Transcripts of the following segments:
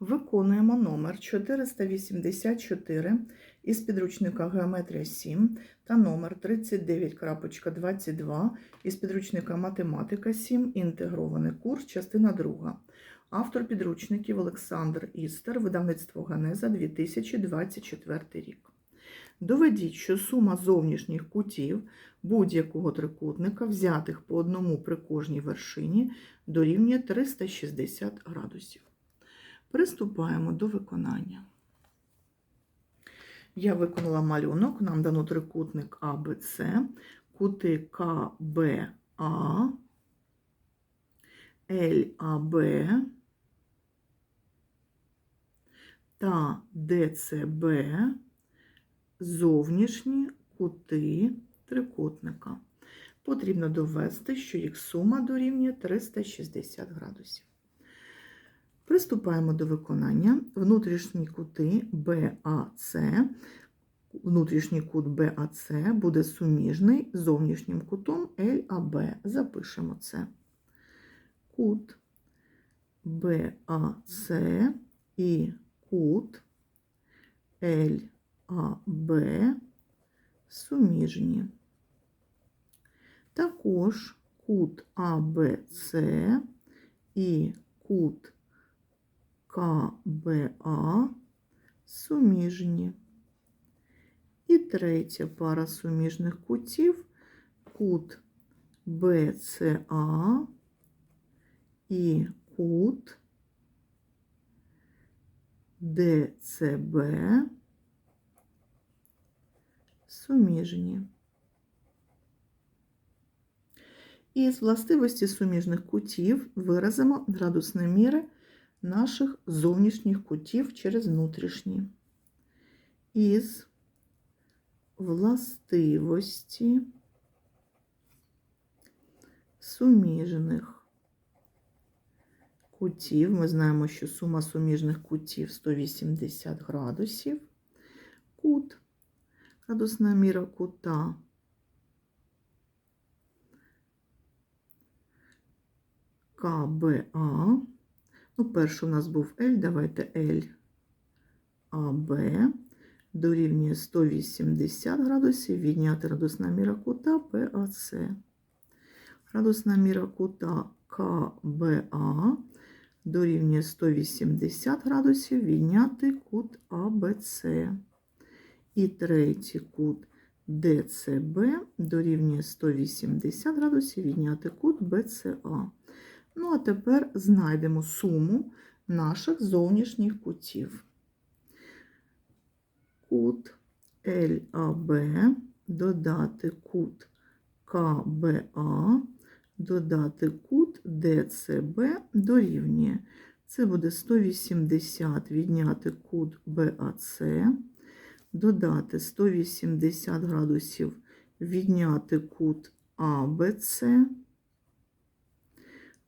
Виконуємо номер 484 із підручника Геометрія 7 та номер 39.22 із підручника Математика 7. Інтегрований курс, частина 2. Автор підручників Олександр Істер, видавництво Ганеза 2024 рік. Доведіть, що сума зовнішніх кутів будь-якого трикутника, взятих по одному при кожній вершині, дорівнює 360 градусів. Приступаємо до виконання. Я виконала малюнок, нам дано трикутник АБЦ, кути КБА, ЛАБ та ДЦБ зовнішні кути трикутника. Потрібно довести, що їх сума дорівнює 360 градусів. Приступаємо до виконання. Внутрішні кути БАЦ, внутрішній кут БАЦ буде суміжний з зовнішнім кутом ЛАБ. Запишемо це. Кут БАЦ і кут ЛАБ суміжні. Також кут АБЦ і кут КБА суміжні. І третя пара суміжних кутів кут БЦА і кут ДЦБ суміжні. Із властивості суміжних кутів виразимо градусні міри наших зовнішніх кутів через внутрішні. Із властивості суміжних кутів. Ми знаємо, що сума суміжних кутів 180 градусів. Кут, градусна міра кута КБА. Ну, перший у нас був L, давайте L АБ дорівнює 180 градусів, відняти градусна міра кута ПАЦ. Градусна міра кута КБА дорівнює 180 градусів, відняти кут АБЦ. І третій кут ДЦБ дорівнює 180 градусів, відняти кут БЦА. Ну, а тепер знайдемо суму наших зовнішніх кутів. Кут ЛАБ додати кут КБА, додати кут ДЦБ дорівнює. Це буде 180 відняти кут БАЦ, додати 180 градусів відняти кут АБЦ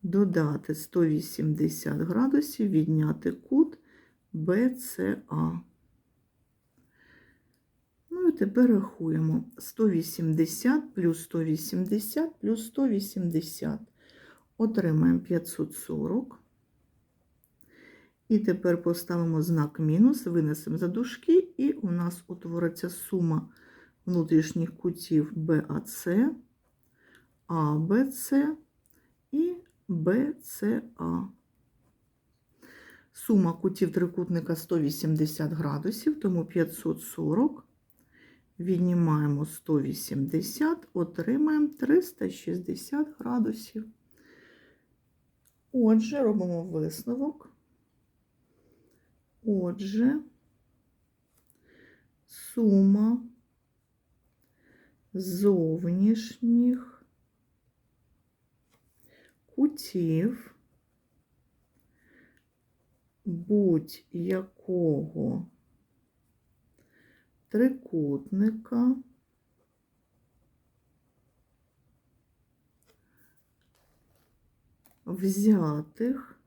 додати 180 градусів, відняти кут БЦА. Ну і тепер рахуємо 180 плюс 180 плюс 180. Отримаємо 540. І тепер поставимо знак мінус, винесемо за дужки, і у нас утвориться сума внутрішніх кутів БАЦ, АБЦ і БЦА. Сума кутів трикутника 180 градусів, тому 540. Віднімаємо 180, отримаємо 360 градусів. Отже, робимо висновок. Отже, сума зовнішніх кутів будь-якого трикутника взятих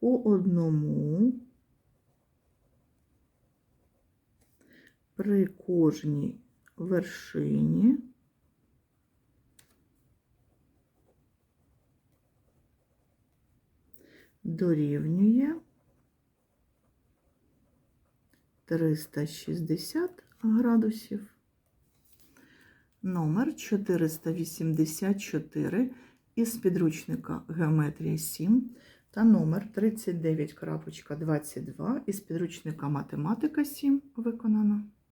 по одному при кожній вершині дорівнює 360 градусів. Номер 484 із підручника Геометрія 7 та номер 39.22 із підручника Математика 7 виконано.